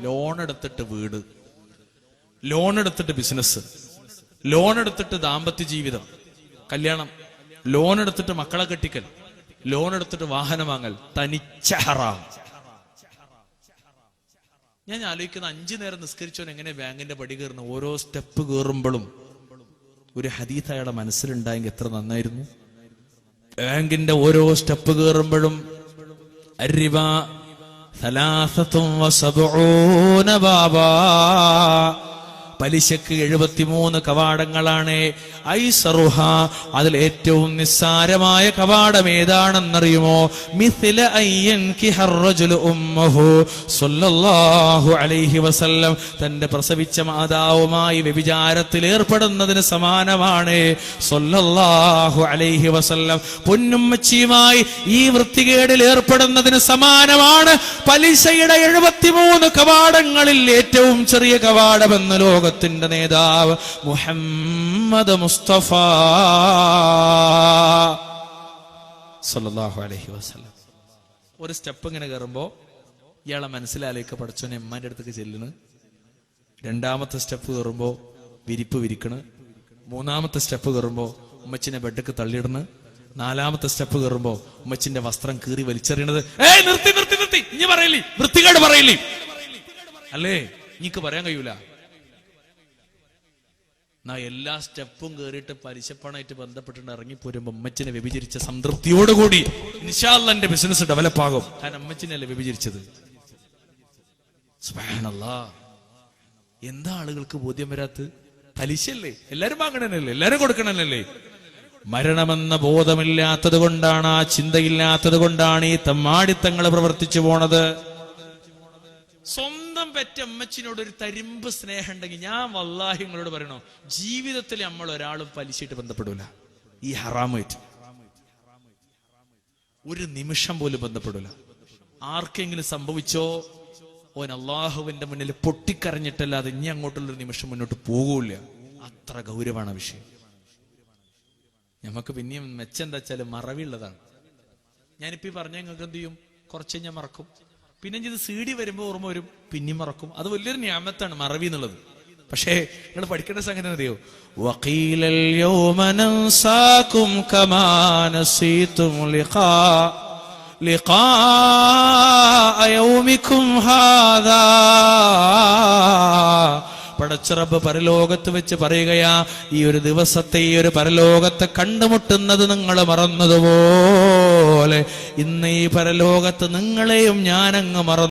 Loan എടുത്തിട്ട് വീട്. Loan എടുത്തിട്ട് ബിസിനസ് ലോൺ എടുത്തിട്ട് ദാമ്പത്യ ജീവിതം. കല്യാണം. ലോൺ എടുത്തിട്ട് മക്കളെ കെട്ടിക്കൽ. ലോൺ എടുത്തിട്ട് വാഹനം വാങ്ങൽ. തനിച്ച ഹറാം. ഞാൻ ആലോചിക്കുന്ന അഞ്ചു നേരം നിസ്കരിച്ചവൻ എങ്ങനെ ബാങ്കിന്റെ പടി കയറുന്ന? ഓരോ സ്റ്റെപ്പ് കയറുമ്പോഴും ഒരു ഹദീത്ത് അയാളുടെ മനസ്സിലുണ്ടായെങ്കിൽ എത്ര നന്നായിരുന്നു? ബാങ്കിന്റെ ഓരോ സ്റ്റെപ്പ് കയറുമ്പോഴും الربا ثلاثة وسبعون بابا. പലിശക്ക് എഴുപത്തിമൂന്ന് കവാടങ്ങളാണ്. ഐസറുഹ അതിൽ ഏറ്റവും നിസ്സാരമായ കവാടം ഏതാണെന്നറിയുമോ? മിഥില അലൈഹി വസല്ലം. തന്റെ പ്രസവിച്ച മാതാവുമായി വ്യഭിചാരത്തിൽ ഏർപ്പെടുന്നതിന് സമാനമാണ്. സൊല്ലാഹു അലൈഹി വസല്ലം. പൊന്നുമ്മച്ചിയുമായി ഈ വൃത്തികേടിൽ ഏർപ്പെടുന്നതിന് സമാനമാണ്. പലിശയുടെ എഴുപത്തിമൂന്ന് കവാടങ്ങളിൽ ഏറ്റവും ചെറിയ കവാടമെന്ന് ലോകത്തിന്റെ നേതാവ് മുഹമ്മദ് മുസ്തഫ. സല്ലല്ലാഹു അലഹി വസ്ലം ഒരു സ്റ്റെപ്പ് ഇങ്ങനെ കയറുമ്പോ ഇയാളെ മനസ്സിലാലേക്ക് പഠിച്ചോ എമ്മാന്റെ അടുത്തേക്ക് ചെല്ലുന്നു. രണ്ടാമത്തെ സ്റ്റെപ്പ് കയറുമ്പോ വിരിപ്പ് വിരിക്കണ്. മൂന്നാമത്തെ സ്റ്റെപ്പ് കയറുമ്പോ ഉമ്മച്ചിനെ ബെഡക്ക് തള്ളിയിടുന്നു. നാലാമത്തെ സ്റ്റെപ്പ് കയറുമ്പോ ഉമ്മച്ചിന്റെ വസ്ത്രം കീറി വലിച്ചെറിയണത്. ഏയ് നിർത്തി നിർത്തി നിർത്തി. ഇനി പറയില്ലേ? വൃത്തികേട് പറയില്ലേ? അല്ലേ? ഇനിക്ക് പറയാൻ കഴിയൂല. എന്നാ എല്ലാ സ്റ്റെപ്പും കയറിയിട്ട് പലിശപ്പണമായിട്ട് ബന്ധപ്പെട്ടിട്ട് ഇറങ്ങി പോരുമ്പോ അമ്മച്ചിനെ വ്യഭിചരിച്ച സംതൃപ്തിയോടുകൂടി നിശാല്ല എന്റെ ബിസിനസ് ഡെവലപ്പ് ആകും. ഞാൻ അമ്മച്ചിനല്ലേ വ്യഭിചരിച്ചത്? എന്താ ആളുകൾക്ക് ബോധ്യം വരാത്ത പലിശല്ലേ എല്ലാരും വാങ്ങണനല്ലേ എല്ലാരും കൊടുക്കണനല്ലേ മരണമെന്ന ബോധമില്ലാത്തത് കൊണ്ടാണ് ആ ചിന്തയില്ലാത്തത് കൊണ്ടാണ് ഈ തമ്മാടിത്തങ്ങൾ പ്രവർത്തിച്ചു പോണത്. സ്വന്തം പെറ്റ അമ്മച്ചിനോട് ഒരു തരിമ്പ് സ്നേഹം ഉണ്ടെങ്കിൽ ഞാൻ വല്ലാഹി നിങ്ങളോട് പറയണോ ജീവിതത്തിൽ നമ്മൾ ഒരാളും പലിശയിട്ട് ബന്ധപ്പെടൂല. ഈ ഹറാമായിട്ട് ഒരു നിമിഷം പോലും ബന്ധപ്പെടൂല. ആർക്കെങ്കിലും സംഭവിച്ചോ ഓൻ അള്ളാഹുവിന്റെ മുന്നിൽ പൊട്ടിക്കരഞ്ഞിട്ടല്ലാതെ ഇനി അങ്ങോട്ടുള്ളൊരു നിമിഷം മുന്നോട്ട് പോകൂല അത്ര ഗൗരവമാണ് വിഷയം. നമുക്ക് പിന്നെയും മെച്ചം എന്താ വെച്ചാൽ മറവിയുള്ളതാണ്. ഞാനിപ്പോ പറഞ്ഞ നിങ്ങൾക്ക് എന്ത് ചെയ്യും? കുറച്ച് ഞാൻ മറക്കും. പിന്നെ ഇത് സീഡി വരുമ്പോൾ ഓർമ്മ വരും പിന്നെ മറക്കും. അത് വലിയൊരു ഞാമത്താണ് മറവി എന്നുള്ളത്. പക്ഷേ നിങ്ങൾ പഠിക്കേണ്ട സംഗതി അറിയോ വക്കീലല്യോ കമാനസീത്തും ലിഖാ ലിഖാ ഹാദാ. പടച്ചിറബ് പരലോകത്ത് വെച്ച് പറയുകയാ ഈ ഒരു ദിവസത്തെ ഈ ഒരു പരലോകത്തെ കണ്ടുമുട്ടുന്നത് നിങ്ങൾ മറന്നതുപോലെ ഇന്ന് ഈ പരലോകത്ത് നിങ്ങളെയും ഞാനങ്ങ് മറന്നു